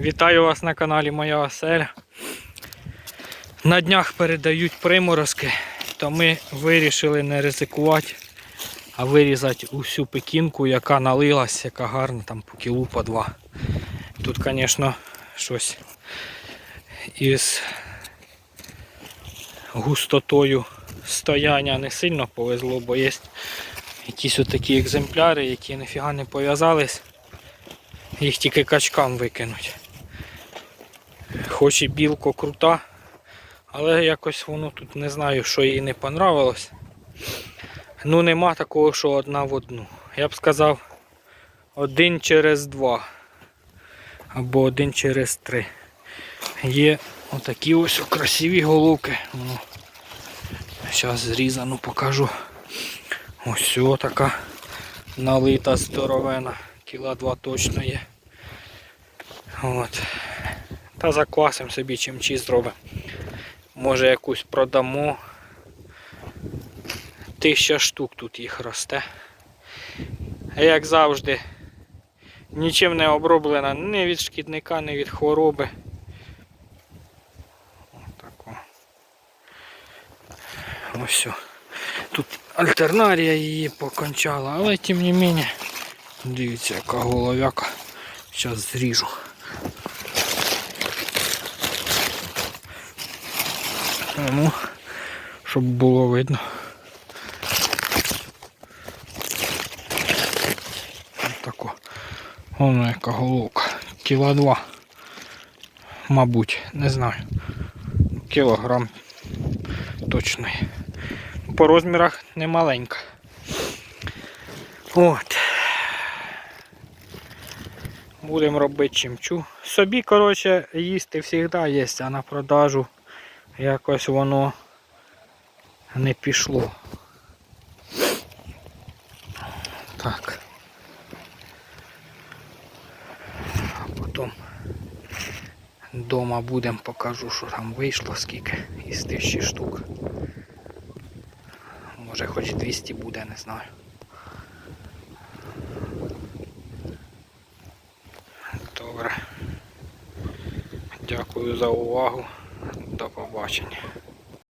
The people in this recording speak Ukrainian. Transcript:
Вітаю вас на каналі Моя Оселя. На днях передають приморозки, то ми вирішили не ризикувати, а вирізати усю пекінку, яка налилась, яка гарна, там по кілу, по два. Тут, звісно, щось із густотою стояння не сильно повезло, бо є якісь отакі екземпляри, які ніфіга не пов'язались. Їх тільки качкам викинуть. Хоч і білко крута, але якось воно тут не знаю, що їй не понравилось. Ну нема такого, що одна в одну. Я б сказав один через два. Або один через три. Є отакі ось красиві головки. Ну, Зараз зрізану покажу. Ось така налита здоровена. Кіла два точно є. От. Та заквасимо собі чим чи зробимо. Може якусь продамо. Тисяча штук тут їх росте. Як завжди, нічим не оброблена ні від шкідника, ні від хвороби. Отако. Ось. Тут альтернарія її покончала, але тим не менше, дивіться, яка головяка. Зараз зріжу. Ну, щоб було видно. Тако. Воно яка головка. Кіла два. Мабуть, не знаю. Кілограм точно. По розмірах не маленька. От. Будемо робити чимчу. Собі, коротше, їсти завжди є, а на продажу якось воно не пішло. Так. А потім вдома будемо покажу, що там вийшло, скільки із тисячі штук. Може хоч 200 буде, не знаю. Добре. Дякую за увагу. До побачення.